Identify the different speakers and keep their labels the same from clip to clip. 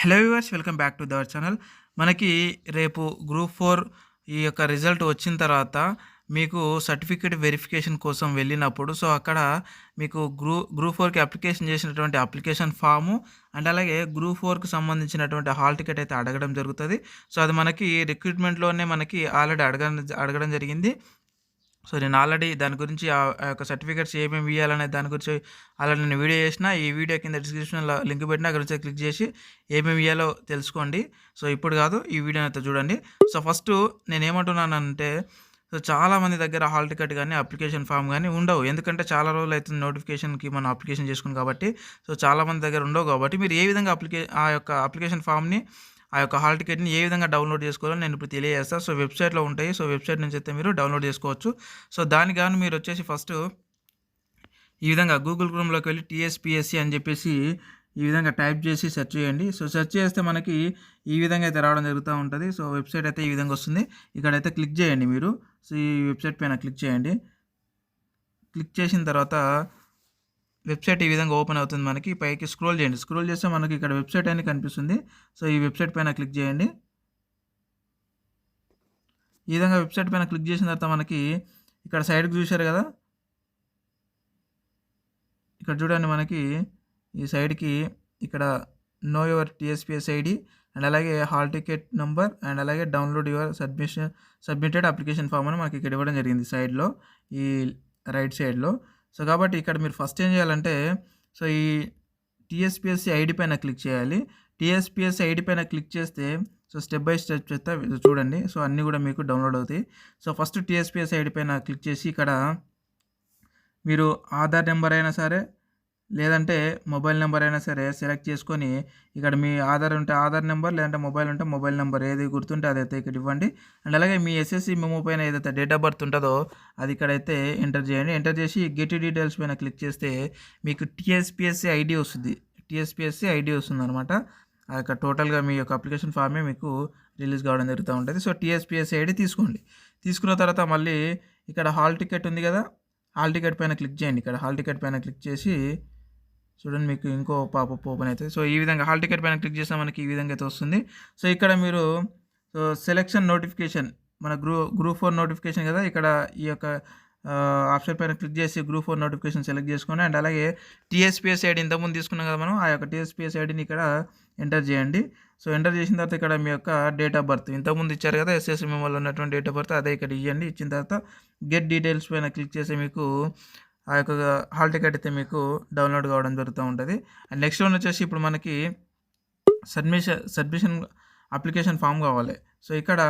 Speaker 1: Hello viewers welcome back to our channel. మనకి రేపు group four ఈ యొక్క రిజల్ట్ వచ్చిన తర్వాత మీకు సర్టిఫికేట్ వెరిఫికేషన్ కోసం వెళ్ళినప్పుడు సో అక్కడ మీకు గ్రూ గ్రూప్ ఫోర్కి అప్లికేషన్ చేసినటువంటి అప్లికేషన్ ఫాము అండ్ అలాగే గ్రూప్ ఫోర్కి సంబంధించినటువంటి హాల్ టికెట్ అయితే అడగడం జరుగుతుంది. సో అది మనకి రిక్రూట్మెంట్లోనే మనకి ఆల్రెడీ అడగడం అడగడం జరిగింది. సో నేను ఆల్రెడీ దాని గురించి ఆ యొక్క సర్టిఫికేట్స్ ఏమేమి ఇవ్వాలనే దాని గురించి ఆల్రెడీ నేను వీడియో చేసిన. ఈ వీడియో కింద డిస్క్రిప్షన్లో లింక్ పెట్టిన అక్కడ నుంచి క్లిక్ చేసి ఏమేమి ఇవ్వాలో తెలుసుకోండి. సో ఇప్పుడు కాదు ఈ వీడియోని అయితే చూడండి. సో ఫస్ట్ నేను ఏమంటున్నానంటే సో చాలామంది దగ్గర హాల్ టికెట్ కానీ అప్లికేషన్ ఫామ్ కానీ ఉండవు. ఎందుకంటే చాలా రోజులు అవుతుంది నోటిఫికేషన్కి మనం అప్లికేషన్ చేసుకున్నాం కాబట్టి. సో చాలామంది దగ్గర ఉండవు కాబట్టి మీరు ఏ విధంగా అప్లికే ఆ యొక్క అప్లికేషన్ ఫామ్ని ఆ యొక్క హాల్ టికెట్ని ఏ విధంగా డౌన్లోడ్ చేసుకోవాలో నేను ఇప్పుడు తెలియజేస్తాను సో వెబ్సైట్లో ఉంటాయి. సో వెబ్సైట్ నుంచి అయితే మీరు డౌన్లోడ్ చేసుకోవచ్చు. సో దానికి గాను మీరు వచ్చేసి ఫస్ట్ ఈ విధంగా గూగుల్ క్రోమ్లోకి వెళ్ళి టీఎస్పిఎస్సి అని చెప్పేసి ఈ విధంగా టైప్ చేసి సెర్చ్ చేయండి. సో సెర్చ్ చేస్తే మనకి ఈ విధంగా అయితే రావడం జరుగుతూ ఉంటుంది. సో వెబ్సైట్ అయితే ఈ విధంగా వస్తుంది. ఇక్కడైతే క్లిక్ చేయండి మీరు. సో ఈ వెబ్సైట్ పైన క్లిక్ చేయండి. క్లిక్ చేసిన తర్వాత వెబ్సైట్ ఈ విధంగా ఓపెన్ అవుతుంది మనకి. పైకి స్క్రోల్ చేయండి. స్క్రోల్ చేస్తే మనకి ఇక్కడ వెబ్సైట్ అని కనిపిస్తుంది. సో ఈ వెబ్సైట్ పైన క్లిక్ చేయండి. ఈ విధంగా వెబ్సైట్ పైన క్లిక్ చేసిన తర్వాత మనకి ఇక్కడ సైడ్కి చూశారు కదా? ఇక్కడ చూడండి మనకి ఈ సైడ్కి ఇక్కడ know your TSPS ID and అలాగే హాల్ టికెట్ నెంబర్ అండ్ అలాగే download your submission submitted application form అని మనకి ఇక్కడ ఇవ్వడం జరిగింది సైడ్లో ఈ రైట్ సైడ్లో. సో కాబట్టి ఇక్కడ మీరు ఫస్ట్ ఏం చేయాలంటే సో ఈ టీఎస్పిఎస్సి ఐడి పైన క్లిక్ చేయాలి. టీఎస్పిఎస్సి ఐడి పైన క్లిక్ చేస్తే సో స్టెప్ బై స్టెప్ చేస్తే చూడండి. సో అన్నీ కూడా మీకు డౌన్లోడ్ అవుతాయి. సో ఫస్ట్ టీఎస్పిఎస్ ఐడి పైన క్లిక్ చేసి ఇక్కడ మీరు ఆధార్ నెంబర్ అయినా సరే లేదంటే మొబైల్ నెంబర్ అయినా సరే సెలెక్ట్ చేసుకొని ఇక్కడ మీ ఆధార్ ఉంటే ఆధార్ నెంబర్ లేదంటే మొబైల్ ఉంటే మొబైల్ నెంబర్ ఏది గుర్తుంటే అదైతే ఇక్కడ ఇవ్వండి. అండ్ అలాగే మీ ఎస్ఎస్సి మెమో పైన ఏదైతే డేట్ ఆఫ్ బర్త్ ఉంటుందో అది ఇక్కడైతే ఎంటర్ చేయండి. ఎంటర్ చేసి గెట్ డీటెయిల్స్ పైన క్లిక్ చేస్తే మీకు టీఎస్పిఎస్సి ఐడి వస్తుంది. టీఎస్పిఎస్సి ఐడి వస్తుంది అనమాట ఆ యొక్క టోటల్గా మీ యొక్క అప్లికేషన్ ఫామే మీకు రిలీజ్ కావడం జరుగుతూ ఉంటుంది. సో టీఎస్పిఎస్సి ఐడి తీసుకోండి. తీసుకున్న తర్వాత మళ్ళీ ఇక్కడ హాల్ టికెట్ ఉంది కదా హాల్ టికెట్ పైన క్లిక్ చేయండి. ఇక్కడ హాల్ టికెట్ పైన క్లిక్ చేసి చూడండి మీకు ఇంకో పాపప్ ఓపెన్ అవుతుంది. సో ఈ విధంగా హాల్ టికెట్ పైన క్లిక్ చేస్తే మనకి ఈ విధంగా అయితే వస్తుంది. సో ఇక్కడ మీరు సో సెలెక్షన్ నోటిఫికేషన్ మన గ్రూ గ్రూప్ ఫోర్ నోటిఫికేషన్ కదా ఇక్కడ ఈ యొక్క ఆప్షన్ పైన క్లిక్ చేసి గ్రూప్ ఫోర్ నోటిఫికేషన్ సెలెక్ట్ చేసుకుని అండ్ అలాగే టీఎస్పీఎస్ ఐడి ఇంతకుముందు తీసుకున్నాం కదా మనం ఆ యొక్క టీఎస్పిఎస్ ఐడిని ఇక్కడ ఎంటర్ చేయండి. సో ఎంటర్ చేసిన తర్వాత ఇక్కడ మీ యొక్క డేట్ ఆఫ్ బర్త్ ఇంతకుముందు ఇచ్చారు కదా ఎస్ఎస్ మెమోలో ఉన్నటువంటి డేట్ ఆఫ్ బర్త్ అదే ఇక్కడ ఇవ్వండి ఇచ్చిన తర్వాత గెట్ డీటెయిల్స్ పైన క్లిక్ చేసి మీకు ఆ యొక్క హాల్ టికెట్ అయితే మీకు డౌన్లోడ్ కావడం జరుగుతూ ఉంటుంది. అండ్ నెక్స్ట్ వన్ వచ్చేసి ఇప్పుడు మనకి సబ్మిషన్ సబ్మిషన్ అప్లికేషన్ ఫామ్ కావాలి. సో ఇక్కడ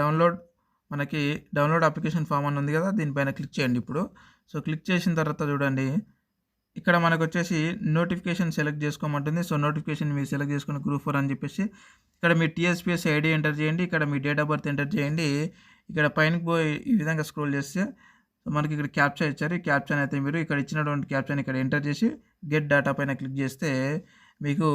Speaker 1: డౌన్లోడ్ మనకి డౌన్లోడ్ అప్లికేషన్ ఫామ్ అని ఉంది కదా దీనిపైన క్లిక్ చేయండి ఇప్పుడు. సో క్లిక్ చేసిన తర్వాత చూడండి. ఇక్కడ మనకు వచ్చేసి నోటిఫికేషన్ సెలెక్ట్ చేసుకోమంటుంది. సో నోటిఫికేషన్ మీరు సెలెక్ట్ చేసుకున్న గ్రూప్ ఫోర్ అని చెప్పేసి ఇక్కడ మీ టీఎస్పిఎస్ ఐడి ఎంటర్ చేయండి. ఇక్కడ మీ డేట్ ఆఫ్ బర్త్ ఎంటర్ చేయండి. ఇక్కడ పైనకి పోయి ఈ విధంగా స్క్రోల్ చేస్తే సో మనకి ఇక్కడ క్యాప్చర్ ఇచ్చారు. ఈ క్యాప్చర్ అయితే మీరు ఇక్కడ ఇచ్చినటువంటి క్యాప్చర్ ఇక్కడ ఎంటర్ చేసి గెట్ డేటా పైన క్లిక్ చేస్తే మీకు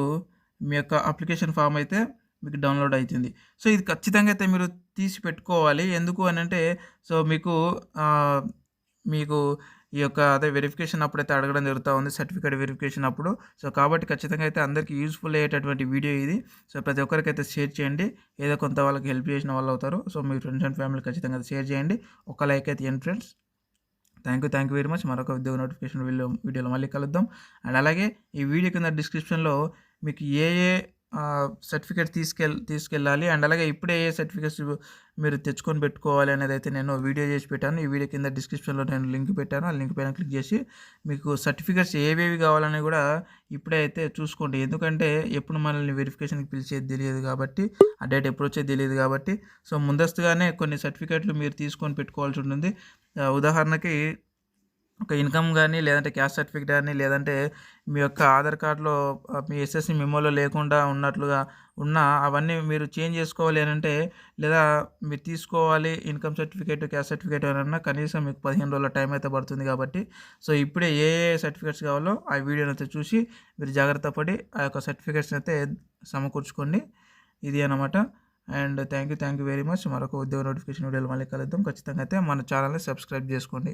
Speaker 1: మీ యొక్క అప్లికేషన్ ఫామ్ అయితే మీకు డౌన్లోడ్ అవుతుంది సో ఇది ఖచ్చితంగా అయితే మీరు తీసి పెట్టుకోవాలి. ఎందుకు అని అంటే సో మీకు మీకు ఈ యొక్క అదే వెరిఫికేషన్ అప్పుడైతే అడగడం జరుగుతూ ఉంది. సర్టిఫికేట్ వెరిఫికేషన్ అప్పుడు. సో కాబట్టి ఖచ్చితంగా అయితే అందరికీ యూస్ఫుల్ అయ్యేటటువంటి వీడియో ఇది. సో ప్రతి ఒక్కరికైతే షేర్ చేయండి. ఏదో కొంత వాళ్ళకి హెల్ప్ చేసిన వాళ్ళు అవుతారు. సో మీ ఫ్రెండ్స్ అండ్ ఫ్యామిలీ ఖచ్చితంగా షేర్ చేయండి. ఒక లైక్ అయితే ఇవ్వండి friends thank you thank you very much. మరొక ఉద్యోగ నోటిఫికేషన్ వీడియో వీడియోలో మళ్ళీ కలుద్దాం. అండ్ అలాగే ఈ వీడియో కింద డిస్క్రిప్షన్లో మీకు ఏ ఏ సర్టిఫికేట్ తీసుకెళ్ తీసుకెళ్ళాలి. అండ్ అలాగే ఇప్పుడే ఏ సర్టిఫికేట్స్ మీరు తెచ్చుకొని పెట్టుకోవాలి అనేది అయితే నేను వీడియో చేసి పెట్టాను. ఈ వీడియో కింద డిస్క్రిప్షన్లో నేను లింక్ పెట్టాను. ఆ లింక్ పైన క్లిక్ చేసి మీకు సర్టిఫికేట్స్ ఏవేవి కావాలని కూడా ఇప్పుడే అయితే చూసుకోండి. ఎందుకంటే ఎప్పుడు మనల్ని వెరిఫికేషన్కి పిలిచేది తెలియదు కాబట్టి ఆ డేట్ ఎప్పుడు వచ్చేది తెలియదు కాబట్టి. సో ముందస్తుగానే కొన్ని సర్టిఫికేట్లు మీరు తీసుకొని పెట్టుకోవాల్సి ఉంటుంది. ఉదాహరణకి ఒక ఇన్కమ్ కానీ లేదంటే క్యాస్ట్ సర్టిఫికేట్ కానీ లేదంటే మీ యొక్క ఆధార్ కార్డులో మీ ఎస్ఎస్సి మెమోలో లేకుండా ఉన్నట్లుగా ఉన్న అవన్నీ మీరు చేంజ్ చేసుకోవాలి అని అంటే లేదా మీరు తీసుకోవాలి ఇన్కమ్ సర్టిఫికేట్ క్యాస్ట్ సర్టిఫికేట్ అన్నా కనీసం మీకు పదిహేను రోజుల టైం అయితే పడుతుంది కాబట్టి. సో ఇప్పుడే ఏ ఏ సర్టిఫికేట్స్ కావాలో ఆ వీడియోని అయితే చూసి మీరు జాగ్రత్త పడి ఆ యొక్క సర్టిఫికేట్స్ని అయితే సమకూర్చుకోండి. ఇది అనమాట and thank you thank you very much. మరొక ఉద్యోగ నోటిఫికేషన్ వీడియోలు మళ్ళీ కలుద్దాం. ఖచ్చితంగా అయితే మన ఛానల్ని సబ్స్క్రైబ్ చేసుకోండి.